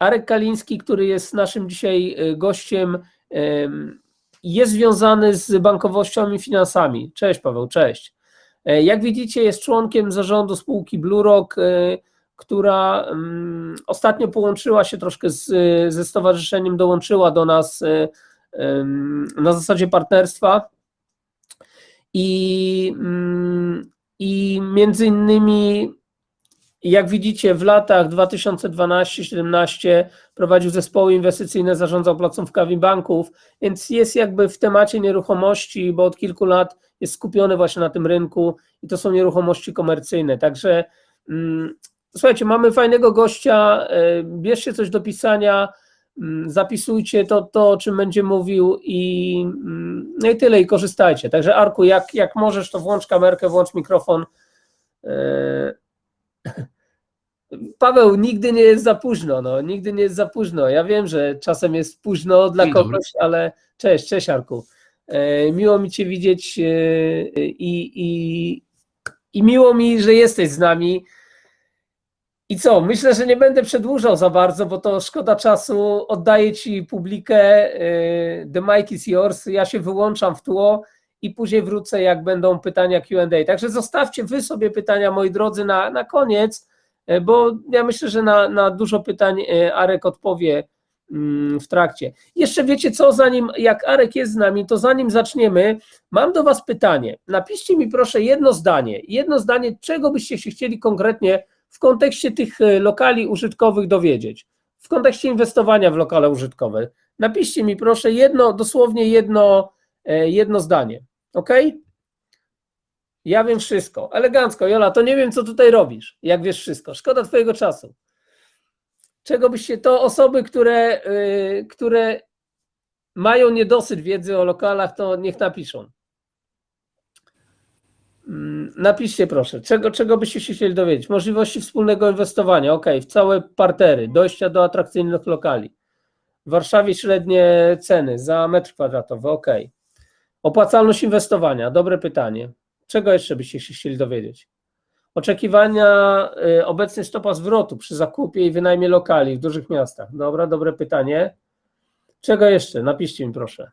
Arek Kaliński, który jest naszym dzisiaj e, gościem, em, jest związany z bankowością i finansami. Cześć Paweł, cześć. E, Jak widzicie, jest członkiem zarządu spółki Blue Rock, e, która ostatnio połączyła się troszkę z, ze stowarzyszeniem, dołączyła do nas na zasadzie partnerstwa. I, mm, I między innymi, jak widzicie, w latach 2012-17 prowadził zespoły inwestycyjne, zarządzał placówkami banków, więc jest jakby w temacie nieruchomości, bo od kilku lat jest skupiony właśnie na tym rynku i to są nieruchomości komercyjne. Także mm, słuchajcie, mamy fajnego gościa, e, bierzcie coś do pisania, mm, zapisujcie to, to o czym będzie mówił i mm, no i tyle i korzystajcie. Także Arku, jak, jak możesz, to włącz kamerkę, włącz mikrofon. E, Paweł, nigdy nie jest za późno, no, nigdy nie jest za późno. Ja wiem, że czasem jest późno dla dobry. kogoś, ale cześć, cześć Arku. E, Miło mi Cię widzieć e, i, i, i miło mi, że jesteś z nami. I co? Myślę, że nie będę przedłużał za bardzo, bo to szkoda czasu. Oddaję Ci publikę. e, The mic is yours. Ja się wyłączam w tło i później wrócę, jak będą pytania QA. Także zostawcie Wy sobie pytania, moi drodzy, na, na koniec, e, bo ja myślę, że na, na dużo pytań e, Arek odpowie mm, w trakcie. Jeszcze wiecie co, zanim jak Arek jest z nami, to zanim zaczniemy, mam do Was pytanie. Napiszcie mi proszę jedno zdanie, jedno zdanie, czego byście się chcieli konkretnie w kontekście tych e, lokali użytkowych dowiedzieć, w kontekście inwestowania w lokale użytkowe. Napiszcie mi proszę jedno, dosłownie jedno, jedno zdanie, ok? Ja wiem wszystko. Elegancko, Jola, to nie wiem, co tutaj robisz, jak wiesz wszystko. Szkoda Twojego czasu. Czego byście to osoby, które, y, które mają niedosyt wiedzy o lokalach, to niech napiszą. Mm, Napiszcie proszę, czego, czego byście się chcieli dowiedzieć? Możliwości wspólnego inwestowania, ok, w całe partery, dojścia do atrakcyjnych lokali. W Warszawie średnie ceny za metr kwadratowy, ok. Opłacalność inwestowania, dobre pytanie. Czego jeszcze byście się chcieli dowiedzieć? Oczekiwania, y, obecnie stopa zwrotu przy zakupie i wynajmie lokali w dużych miastach. Dobra, dobre pytanie. Czego jeszcze? Napiszcie mi proszę.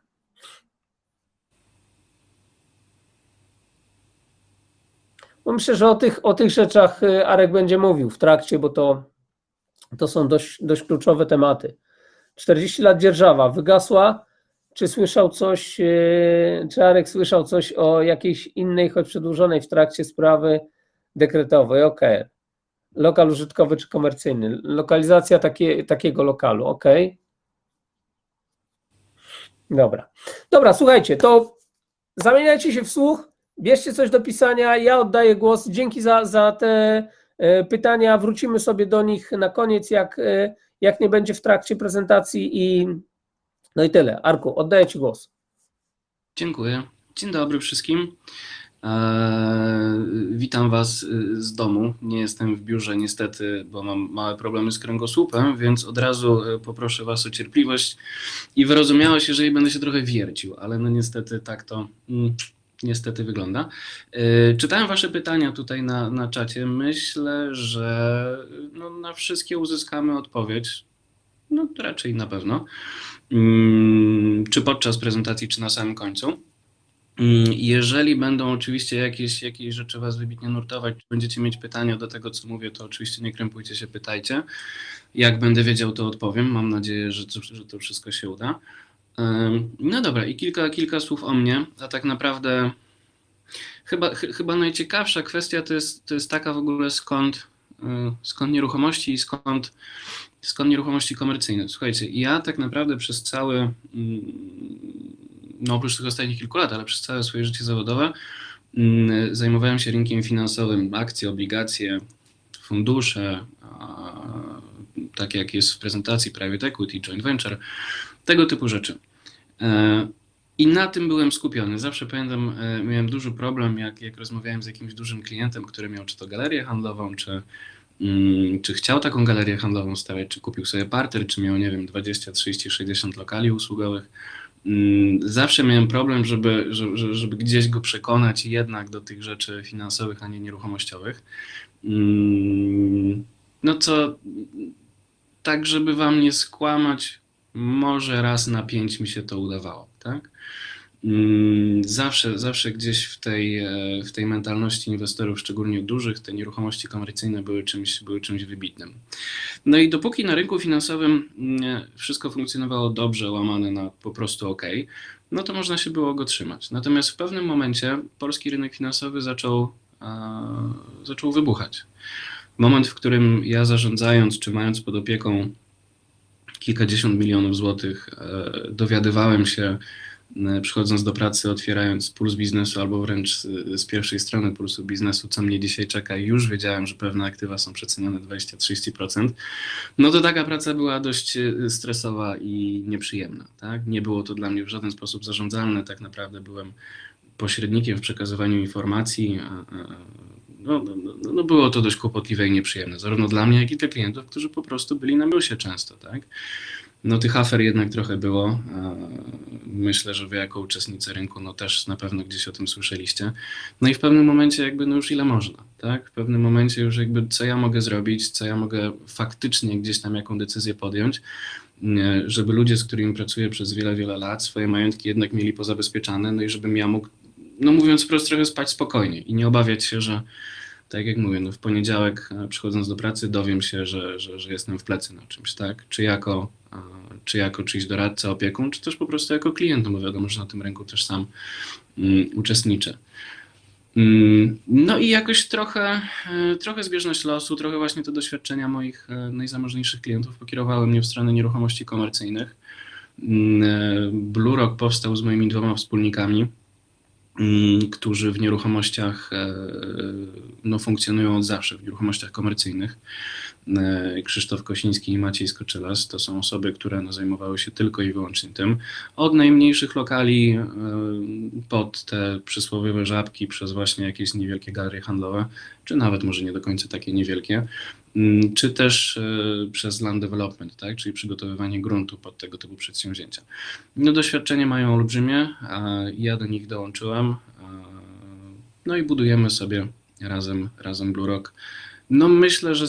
No myślę, że o tych, o tych rzeczach y, Arek będzie mówił w trakcie, bo to, to są dość, dość kluczowe tematy. 40 lat dzierżawa wygasła. Czy słyszał coś, y, czy Arek słyszał coś o jakiejś innej, choć przedłużonej w trakcie sprawy dekretowej? Ok. Lokal użytkowy czy komercyjny? Lokalizacja takie, takiego lokalu, ok. Dobra. Dobra, słuchajcie, to zamieniajcie się w słuch, bierzcie coś do pisania, ja oddaję głos. Dzięki za, za te e, pytania, wrócimy sobie do nich na koniec, jak, e, jak nie będzie w trakcie prezentacji i no i tyle. Arku, oddaję Ci głos. Dziękuję. Dzień dobry wszystkim. Eee, witam Was z domu. Nie jestem w biurze niestety, bo mam małe problemy z kręgosłupem, więc od razu y, poproszę Was o cierpliwość i wyrozumiałość, jeżeli będę się trochę wiercił, ale no niestety tak to mm, niestety wygląda. Eee, czytałem Wasze pytania tutaj na, na czacie. Myślę, że no, na wszystkie uzyskamy odpowiedź. No raczej na pewno. Mm, Czy podczas prezentacji, czy na samym końcu. Mm, Jeżeli będą oczywiście jakieś, jakieś rzeczy Was wybitnie nurtować, czy będziecie mieć pytania do tego, co mówię, to oczywiście nie krępujcie się, pytajcie. Jak będę wiedział, to odpowiem. Mam nadzieję, że to, że to wszystko się uda. No dobra, i kilka, kilka słów o mnie, a tak naprawdę chyba, chy- chyba najciekawsza kwestia to jest, to jest taka w ogóle skąd, y, skąd nieruchomości i skąd, skąd nieruchomości komercyjne. Słuchajcie, ja tak naprawdę przez cały, mm, no oprócz tych ostatnich kilku lat, ale przez całe swoje życie zawodowe mm, zajmowałem się rynkiem finansowym, akcje, obligacje, fundusze, tak jak jest w prezentacji private equity, joint venture, tego typu rzeczy. E, I na tym byłem skupiony. Zawsze pamiętam, e, miałem duży problem, jak, jak rozmawiałem z jakimś dużym klientem, który miał czy to galerię handlową, czy, czy chciał taką galerię handlową stawiać, czy kupił sobie parter, czy miał, nie wiem, 20, 30, 60 lokali usługowych. Mm, Zawsze miałem problem, żeby, żeby, żeby gdzieś go przekonać jednak do tych rzeczy finansowych, a nie nieruchomościowych. Mm, No co tak żeby wam nie skłamać, może raz na pięć mi się to udawało, tak? Mm, Zawsze, zawsze gdzieś w tej, e, w tej mentalności inwestorów, szczególnie dużych, te nieruchomości komercyjne były czymś, były czymś wybitnym. No i dopóki na rynku finansowym mm, wszystko funkcjonowało dobrze, łamane na po prostu ok, no to można się było go trzymać. Natomiast w pewnym momencie polski rynek finansowy zaczął, a, zaczął wybuchać. Moment, w którym ja zarządzając, czy mając pod opieką kilkadziesiąt milionów złotych, e, dowiadywałem się, e, przychodząc do pracy, otwierając puls biznesu, albo wręcz z, z pierwszej strony pulsu biznesu, co mnie dzisiaj czeka, i już wiedziałem, że pewne aktywa są przecenione 20-30%, no to taka praca była dość e, stresowa i nieprzyjemna. Tak? Nie było to dla mnie w żaden sposób zarządzalne, tak naprawdę byłem pośrednikiem w przekazywaniu informacji. a- No, no, no, no było to dość kłopotliwe i nieprzyjemne, zarówno dla mnie, jak i dla klientów, którzy po prostu byli na mysie często, tak? No tych afer jednak trochę było. Myślę, że wy jako uczestnicy rynku, no też na pewno gdzieś o tym słyszeliście. No i w pewnym momencie jakby no już ile można, tak? W pewnym momencie już jakby co ja mogę zrobić, co ja mogę faktycznie gdzieś tam jaką decyzję podjąć, nie, żeby ludzie, z którymi pracuję przez wiele, wiele lat, swoje majątki jednak mieli pozabezpieczane, no i żebym ja mógł, no mówiąc wprost, trochę spać spokojnie i nie obawiać się, że tak jak mówię, no w poniedziałek e, przychodząc do pracy dowiem się, że, że, że jestem w plecy na czymś, tak? Czy jako, e, czy jako czyjś doradca, opiekun, czy też po prostu jako klient, no bo wiadomo, że na tym rynku też sam mm, uczestniczę. Mm, No i jakoś trochę, e, trochę zbieżność losu, trochę właśnie te doświadczenia moich najzamożniejszych klientów pokierowały mnie w stronę nieruchomości komercyjnych. Mm, Blue Rock powstał z moimi dwoma wspólnikami, którzy w nieruchomościach e, no, funkcjonują od zawsze, w nieruchomościach komercyjnych. E, Krzysztof Kosiński i Maciej Skoczylas to są osoby, które no, zajmowały się tylko i wyłącznie tym. Od najmniejszych lokali e, pod te przysłowiowe żabki, przez właśnie jakieś niewielkie galerie handlowe, czy nawet może nie do końca takie niewielkie, mm, czy też e, przez land development, tak, czyli przygotowywanie gruntu pod tego typu przedsięwzięcia. No, doświadczenie mają olbrzymie, a ja do nich dołączyłem. No i budujemy sobie razem, razem Blue Rock. No myślę, że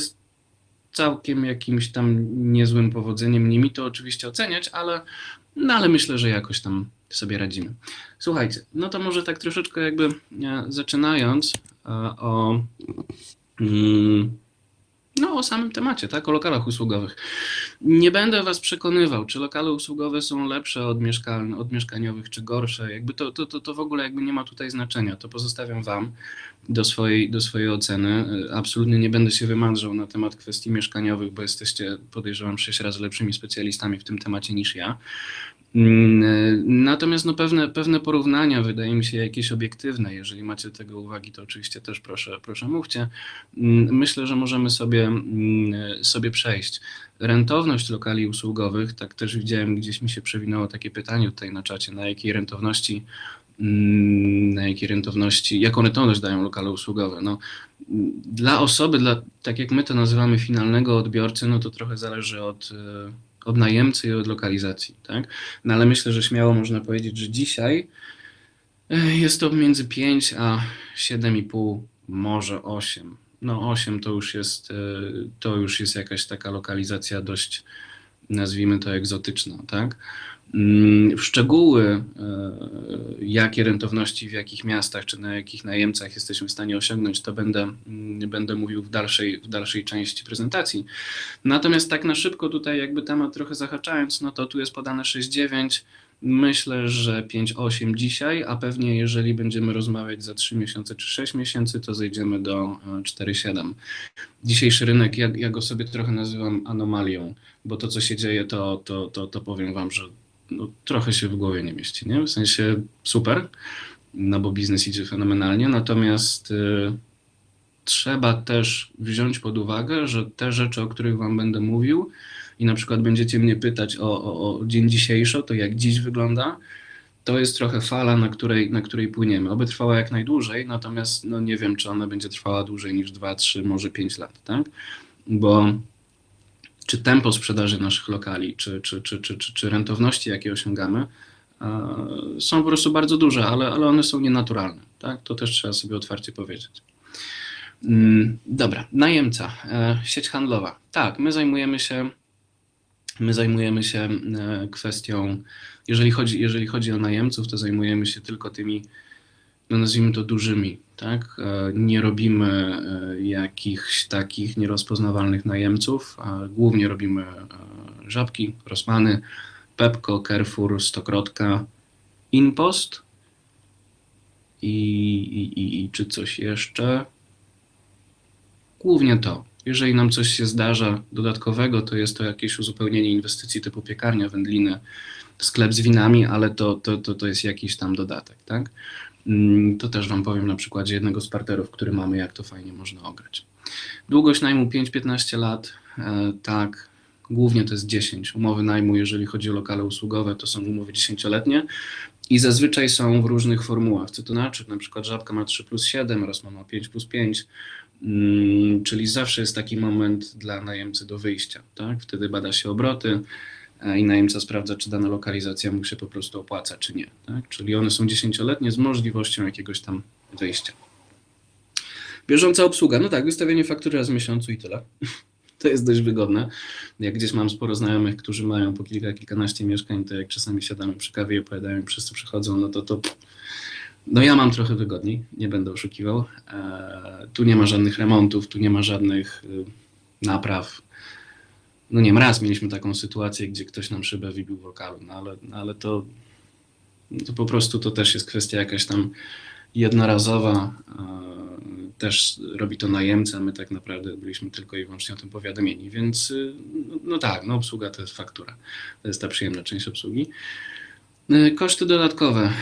całkiem jakimś tam niezłym powodzeniem. Nie mi to oczywiście oceniać, ale, no ale myślę, że jakoś tam sobie radzimy. Słuchajcie, no to może tak troszeczkę jakby e, zaczynając e, o, mm, no, o samym temacie, tak, o lokalach usługowych. Nie będę Was przekonywał, czy lokale usługowe są lepsze od, mieszkaln- od mieszkaniowych, czy gorsze. Jakby to, to, to, to w ogóle jakby nie ma tutaj znaczenia. To pozostawiam Wam do swojej, do swojej oceny. Y, Absolutnie nie będę się wymądrzał na temat kwestii mieszkaniowych, bo jesteście, podejrzewam, sześć razy lepszymi specjalistami w tym temacie niż ja. Mm, y, Natomiast no, pewne, pewne porównania wydaje mi się jakieś obiektywne. Jeżeli macie tego uwagi, to oczywiście też proszę, proszę mówcie. Mm, Myślę, że możemy sobie, mm, sobie przejść. Rentowność lokali usługowych, tak też widziałem, gdzieś mi się przewinęło takie pytanie tutaj na czacie, na jakiej rentowności na jakiej rentowności, jaką rentowność dają lokale usługowe. No, dla osoby, dla, tak jak my to nazywamy, finalnego odbiorcy, no to trochę zależy od, e, od najemcy i od lokalizacji, tak? No ale myślę, że śmiało można powiedzieć, że dzisiaj e, jest to między 5 a 7,5, może 8. No 8 to już jest, e, to już jest jakaś taka lokalizacja dość, nazwijmy to egzotyczna, tak? Mm, W szczegóły, e, jakie rentowności w jakich miastach czy na jakich najemcach jesteśmy w stanie osiągnąć, to będę, mm, będę mówił w dalszej, w dalszej części prezentacji. Natomiast tak na szybko tutaj jakby temat trochę zahaczając, no to tu jest podane 6,9. Myślę, że 5,8 dzisiaj, a pewnie jeżeli będziemy rozmawiać za 3 miesiące czy 6 miesięcy, to zejdziemy do e, 4,7. Dzisiejszy rynek, ja, ja go sobie trochę nazywam anomalią, bo to, co się dzieje, to, to, to, to powiem Wam, że no, trochę się w głowie nie mieści, nie? W sensie super, no bo biznes idzie fenomenalnie, natomiast y, trzeba też wziąć pod uwagę, że te rzeczy, o których Wam będę mówił i na przykład będziecie mnie pytać o, o, o dzień dzisiejszy, to jak dziś wygląda, to jest trochę fala, na której, na której płyniemy. Oby trwała jak najdłużej, natomiast no, nie wiem, czy ona będzie trwała dłużej niż 2, 3, może 5 lat, tak? Bo czy tempo sprzedaży naszych lokali, czy, czy, czy, czy, czy, czy rentowności, jakie osiągamy, e, są po prostu bardzo duże, ale, ale one są nienaturalne. Tak? To też trzeba sobie otwarcie powiedzieć. Mm, Dobra, najemca, e, sieć handlowa. Tak, my zajmujemy się My zajmujemy się e, kwestią, jeżeli chodzi, jeżeli chodzi o najemców, to zajmujemy się tylko tymi, no nazwijmy to dużymi, tak? E, Nie robimy e, jakichś takich nierozpoznawalnych najemców, głównie robimy żabki, Rossmany, Pepco, Carrefour, Stokrotka, Inpost i, i, i, i czy coś jeszcze? Głównie to. Jeżeli nam coś się zdarza dodatkowego, to jest to jakieś uzupełnienie inwestycji typu piekarnia, wędliny, sklep z winami, ale to, to, to, to jest jakiś tam dodatek, tak? Mm, To też Wam powiem na przykładzie jednego z partnerów, który mamy, jak to fajnie można ograć. Długość najmu 5-15 lat, e, tak, głównie to jest 10. Umowy najmu, jeżeli chodzi o lokale usługowe, to są umowy 10-letnie i zazwyczaj są w różnych formułach. Co to znaczy? Na przykład Żabka ma 3 plus 7, Rosman ma 5 plus 5, Mm, czyli zawsze jest taki moment dla najemcy do wyjścia, tak? Wtedy bada się obroty e, i najemca sprawdza, czy dana lokalizacja mu się po prostu opłaca, czy nie, tak? Czyli one są dziesięcioletnie z możliwością jakiegoś tam wyjścia. Bieżąca obsługa, no tak, wystawienie faktury raz w miesiącu i tyle. To jest dość wygodne. Jak gdzieś mam sporo znajomych, którzy mają po kilka, kilkanaście mieszkań, to jak czasami siadamy przy kawie i opowiadają, wszyscy przychodzą, no to to no ja mam trochę wygodniej, nie będę oszukiwał. E, tu nie ma żadnych remontów, tu nie ma żadnych y, napraw. No nie wiem, raz mieliśmy taką sytuację, gdzie ktoś nam szybę wybił w lokalu, no ale, no ale to, to po prostu to też jest kwestia jakaś tam jednorazowa. E, też robi to najemca, my tak naprawdę byliśmy tylko i wyłącznie o tym powiadomieni, więc y, no, no tak, no obsługa to jest faktura. To jest ta przyjemna część obsługi. E, Koszty dodatkowe.